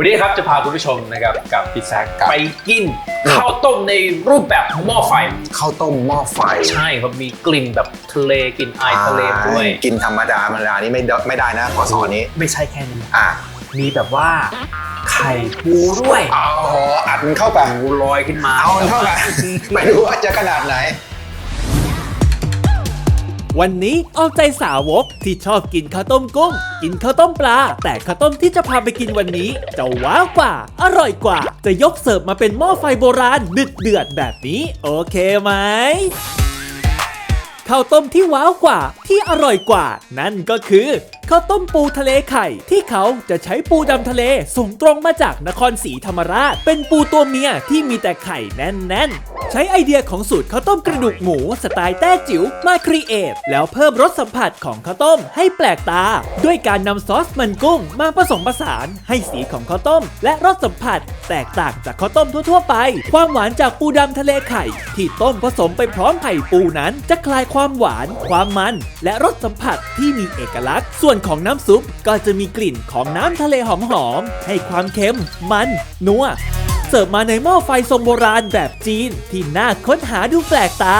วันนี้ครับจะพาคุณผู้ชมนะครับกับพี่แซคครับไปกินข้าวต้มในรูปแบบหม้อไฟข้าวต้มหม้อไฟ ใช่ครับมีกลิ่นแบบทะเลกลิ่นไอายทะเลด้วยอ่ากินธรรมดาธรรมดานี่ไม่ได้ไม่ได้นะขอสอนนี้ ไม่ใช่แค่นี้อะมีแบบว่าไข่ปูด้วยเอาอัดมันเข้าไปปูลอยขึ้นมาเอามันเข้าไปไม่รู้ว่าจะขนาดไหน วันนี้เอาใจสาวกที่ชอบกินข้าวต้มกุ้ง กินข้าวต้มปลา แต่ข้าวต้มที่จะพาไปกินวันนี้ จะว้าวกว่า อร่อยกว่า จะยกเสิร์ฟมาเป็นหม้อไฟโบราณดึดเดือดแบบนี้ โอเคไหมข้าวต้มที่ว้าวกว่าที่อร่อยกว่า นั่นก็คือ ข้าวต้มปูทะเลไข่ ที่เขาจะใช้ปูดำทะเลส่งตรงมาจากนครศรีธรรมราช เป็นปูตัวเมียที่มีแต่ไข่แน่นๆ ใช้ไอเดียของสูตรข้าวต้มกระดูกหมู สไตล์แต้จิ๋วมาครีเอทแล้วเพิ่มรสสัมผัสของข้าวต้มให้แปลกตา ด้วยการนำซอสมันกุ้งมาผสมผสานให้สีของข้าวต้ม และรสสัมผัส แตกต่างจากข้าวต้มทั่วๆไป ความหวานจากปูดำทะเลไข่ ที่ต้มผสมไปพร้อมไข่ปูนั้น จะคลายความหวาน ความมัน และรสสัมผัสที่มีเอกลักษณ์ส่วนของน้ำซุปก็จะมีกลิ่นของน้ำทะเลหอมๆให้ความเค็ม มัน นัว เสิร์ฟมาในหม้อไฟทรงโบราณแบบจีนที่น่าค้นหาดูแปลกตา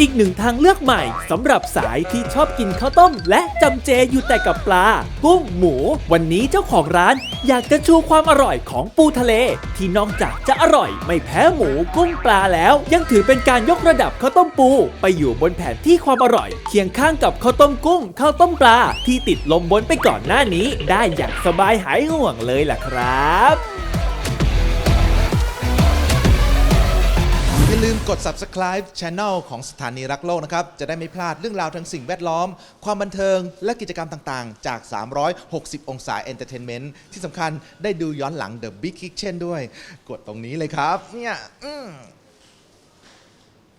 อีกหนึ่งทางเลือกใหม่สำหรับสายที่ชอบกินข้าวต้ม และจำเจอยู่แต่กับปลา กุ้งหมู วันนี้เจ้าของร้านอยากจะชูความอร่อยของปูทะเล ที่นอกจากจะอร่อยไม่แพ้หมูกุ้งปลาแล้ว ยังถือเป็นการยกระดับข้าวต้มปู ไปอยู่บนแผนที่ความอร่อย เคียงข้างกับข้าวต้มกุ้งข้าวต้มปลา ที่ติดลมบนไปก่อนหน้านี้ ได้อย่างสบายหายห่วงเลยล่ะครับ กด subscribe Channel ของสถานีรักโลกนะครับ จะได้ไม่พลาดเรื่องราวทั้งสิ่งแวดล้อม ความบันเทิง และกิจกรรมต่างๆ จาก 360 องศา Entertainment ที่สำคัญได้ดูย้อนหลัง The Big Kitchen ด้วย กดตรงนี้เลยครับ เนี่ยอื